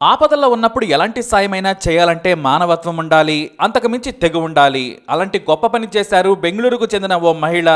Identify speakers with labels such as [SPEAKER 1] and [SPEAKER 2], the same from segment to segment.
[SPEAKER 1] ఆపదల్లో ఉన్నప్పుడు ఎలాంటి సాయమైనా చేయాలంటే మానవత్వం ఉండాలి అంతకుమించి తెగు ఉండాలి అలాంటి గొప్ప పని చేశారు బెంగళూరుకు చెందిన ఓ మహిళ.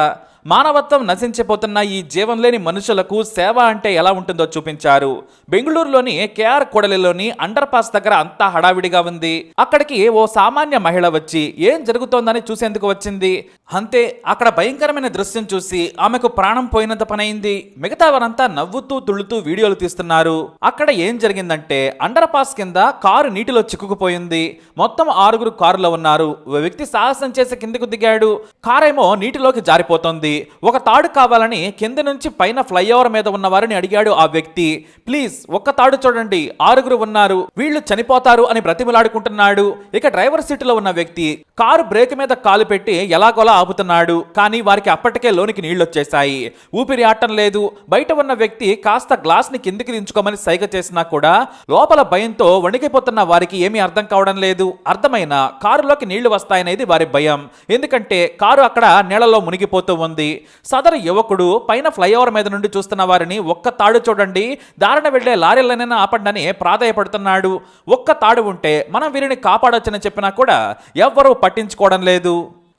[SPEAKER 1] మానవత్వం నశించిపోతున్న ఈ జీవం లేని మనుషులకు సేవ అంటే ఎలా ఉంటుందో చూపించారు. బెంగళూరులోని కేఆర్ కొడలిలోని అండర్ పాస్ దగ్గర అంతా హడావిడిగా ఉంది. అక్కడికి ఓ సామాన్య మహిళ వచ్చి ఏం జరుగుతోందని చూసేందుకు వచ్చింది? అంతే అక్కడ భయంకరమైన దృశ్యం చూసి ఆమెకు ప్రాణం పోయినంత పనైంది. మిగతా వారంతా నవ్వుతూ తుళ్ళుతూ వీడియోలు తీస్తున్నారు. అక్కడ ఏం జరిగిందంటే అండర్ పాస్ కింద కారు నీటిలో చిక్కుకుపోయింది. మొత్తం ఆరుగురు కారులో ఉన్నారు. ఓ వ్యక్తి సాహసం చేసి కిందకు దిగాడు. కారేమో నీటిలోకి జారిపోతోంది. ఒక తాడు కావాలని కింద నుంచి పైన ఫ్లైఓవర్ మీద ఉన్న వారిని అడిగాడు ఆ వ్యక్తి. ప్లీజ్ ఒక్క తాడు చూడండి ఆరుగురు ఉన్నారు వీళ్ళు చనిపోతారు అని బ్రతిమలాడుకుంటున్నాడు. ఇక డ్రైవర్ సీటులో ఉన్న వ్యక్తి కారు బ్రేక్ మీద కాలు పెట్టి ఎలాగోలా ఆపుతున్నాడు. కానీ వారికి అప్పటికే లోనికి నీళ్ళు వచ్చేసాయి ఊపిరి ఆటం లేదు. బయట ఉన్న వ్యక్తి కాస్త గ్లాస్ని కిందికి దించుకోమని సైగ చేసినా కూడా లోపల భయంతో వణికిపోతున్న వారికి ఏమీ అర్థం కావడం లేదు. అర్థమైన కారులోకి నీళ్ళు వస్తాయనేది వారి భయం. ఎందుకంటే కారు అక్కడ నీళ్ళలో మునిగిపోతూ ఉంది. సదరు యువకుడు పైన ఫ్లైఓవర్ మీద నుండి చూస్తున్న వారిని ఒక్క తాడు చూడండి దారిన వెళ్ళే లారీలనైనా ఆపండని ప్రాధాయపడుతున్నాడు. ఒక్క తాడు ఉంటే మనం వీరిని కాపాడొచ్చని చెప్పినా కూడా ఎవ్వరూ పట్టించుకోవడం లేదు.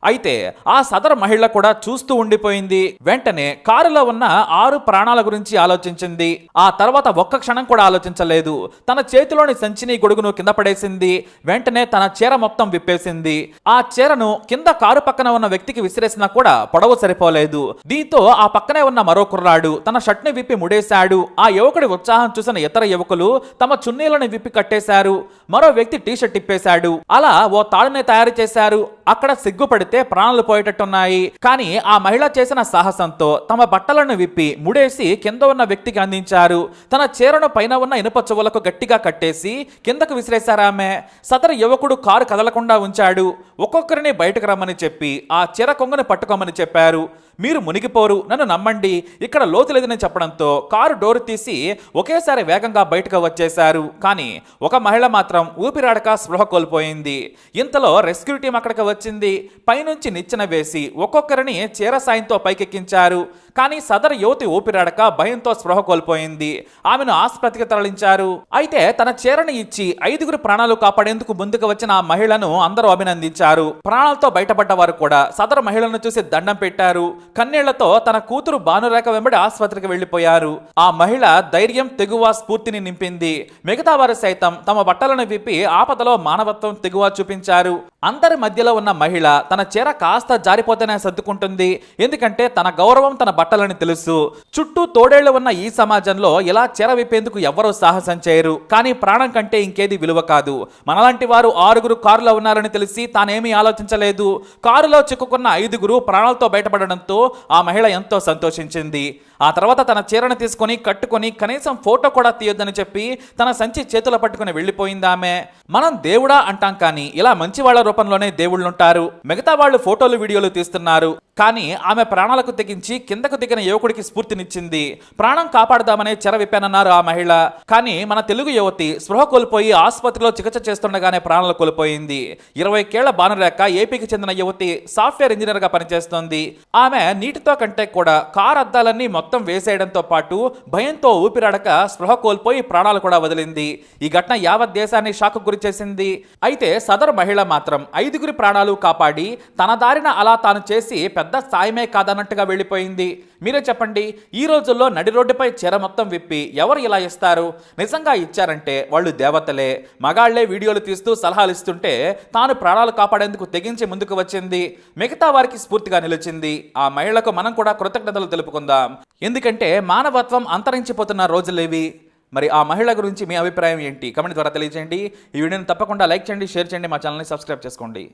[SPEAKER 1] అయితే ఆ సదరు మహిళ కూడా చూస్తూ ఉండిపోయింది. వెంటనే కారులో ఉన్న ఆరు ప్రాణాల గురించి ఆలోచించింది. ఆ తర్వాత ఒక్క క్షణం కూడా ఆలోచించలేదు. తన చేతిలోని సంచిని గొడుగును కింద పడేసింది. వెంటనే తన చీర మొత్తం విప్పేసింది. ఆ చీరను కింద కారు పక్కన ఉన్న వ్యక్తికి విసిరేసినా కూడా పొడవు సరిపోలేదు. దీంతో ఆ పక్కనే ఉన్న మరో కుర్రాడు తన షర్ట్ని విప్పి ముడేశాడు. ఆ యువకుడి ఉత్సాహం చూసిన ఇతర యువకులు తమ చున్నీలను విప్పి కట్టేశారు. మరో వ్యక్తి టీషర్ట్ ఇప్పేశాడు అలా ఓ తాడుని తయారు చేశారు. అక్కడ సిగ్గుపడితే ప్రాణాలు పోయేటట్టున్నాయి. కానీ ఆ మహిళ చేసిన సాహసంతో తమ బట్టలను విప్పి ముడేసి కింద ఉన్న వ్యక్తికి అందించారు. తన చీరను పైన ఉన్న ఇనుప చెవులకు గట్టిగా కట్టేసి కిందకు విసిరేశారామె సదరు యువకుడు కారు కదలకుండా ఉంచాడు. ఒక్కొక్కరిని బయటకు రమ్మని చెప్పి ఆ చీర కొంగుని పట్టుకోమని చెప్పారు. మీరు మునిగిపోరు నన్ను నమ్మండి. ఇక్కడ లోతు లేదని చెప్పడంతో కారు డోర్ తీసి ఒకేసారి వేగంగా బయటకు వచ్చేశారు. కానీ ఒక మహిళ మాత్రం ఊపిరాడక స్పృహ కోల్పోయింది. ఇంతలో రెస్క్యూ టీం అక్కడికి వచ్చింది. పైనుంచి నిచ్చెన వేసి ఒక్కొక్కరిని చీర సాయంతో పైకెక్కించారు. కానీ సదరు యువతి ఊపిరాడక భయంతో స్పృహ కోల్పోయింది. ఆమెను ఆసుపత్రికి తరలించారు. అయితే తన చీరను ఇచ్చి ఐదుగురు ప్రాణాలు కాపాడేందుకు ముందుకు వచ్చిన ఆ మహిళను అందరూ అభినందించారు. ప్రాణాలతో బయటపడ్డ వారు కూడా సదరు మహిళను చూసి దండం పెట్టారు. కన్నీళ్ళతో తన కూతురు భానురేఖ వెంబడి ఆసుపత్రికి వెళ్ళిపోయారు ఆ మహిళ ధైర్యం తెగువ స్ఫూర్తిని నింపింది. మిగతా వారు సైతం తమ బట్టలను విప్పి ఆపదలో మానవత్వం తెగువ చూపించారు. అందరి మధ్యలో ఉన్న మహిళ తన చీర కాస్త జారిపోతేనే సర్దుకుంటుంది. ఎందుకంటే తన గౌరవం తన బట్టలని తెలుసు. చుట్టూ తోడేళ్ళు ఉన్న ఈ సమాజంలో ఇలా చీర విప్పేందుకు ఎవరూ సాహసం చేయరు. కానీ ప్రాణం కంటే ఇంకేది విలువ కాదు. మనలాంటి వారు ఆరుగురు కారులో ఉన్నారని తెలిసి తానేమీ ఆలోచించలేదు. కారులో చిక్కుకున్న ఐదుగురు ప్రాణాలతో బయటపడడంతో ఆ మహిళ ఎంతో సంతోషించింది. ఆ తర్వాత తన చీరను తీసుకొని కట్టుకొని కనీసం ఫోటో కూడా తీయొద్దని చెప్పి తన సంచి చేతుల పట్టుకుని వెళ్ళిపోయింది ఆమె. మనం దేవుడా అంటాం కానీ ఇలా మంచి వాళ్ళ రూపంలోనే దేవుళ్ళుంటారు. మిగతా వాళ్ళు ఫోటోలు వీడియోలు తీస్తున్నారు. కానీ ఆమె ప్రాణాలకు తెగించి కిందకు దిగిన యువకుడికి స్ఫూర్తినిచ్చింది. ప్రాణం కాపాడదామనే చెర విప్పానన్నారు ఆ మహిళ. కానీ మన తెలుగు యువతి స్పృహ కోల్పోయి ఆసుపత్రిలో చికిత్స చేస్తుండగానే ప్రాణాలు కోల్పోయింది. ఇరవై కేళ్ళ బానురేఖ ఏపీకి చెందిన యువతి సాఫ్ట్వేర్ ఇంజనీర్గా పనిచేస్తోంది. ఆమె నీటితో కంటే కూడా కార్ అద్దాలన్నీ మొత్తం వేసేయడంతో పాటు భయంతో ఊపిరాడక స్పృహ కోల్పోయి ప్రాణాలు కూడా వదిలింది. ఈ ఘటన యావత్ దేశాన్ని షాక్ గురి చేసింది అయితే సదరు మహిళ మాత్రం ఐదుగురి ప్రాణాలు కాపాడి తన దారిన అలా తాను చేసి పెద్ద సాయమే కాదన్నట్టుగా వెళ్ళిపోయింది. మీరే చెప్పండి ఈ రోజుల్లో నడి రోడ్డుపై చీర మొత్తం విప్పి ఎవరు ఇలా ఇస్తారు? నిజంగా ఇచ్చారంటే వాళ్ళు దేవతలే. మగాళ్ళే వీడియోలు తీస్తూ సలహాలు ఇస్తుంటే తాను ప్రాణాలు కాపాడేందుకు తెగించి ముందుకు వచ్చింది. మిగతా వారికి స్ఫూర్తిగా నిలిచింది. ఆ మహిళకు మనం కూడా కృతజ్ఞతలు తెలుపుకుందాం. ఎందుకంటే మానవత్వం అంతరించిపోతున్న రోజులేవి. మరి ఆ మహిళ గురించి మీ అభిప్రాయం ఏంటి? కమెంట్ ద్వారా తెలియజేయండి. ఈ వీడియోని తప్పకుండా లైక్ చేయండి షేర్ చేయండి మా ఛానల్ని సబ్స్క్రైబ్ చేసుకోండి.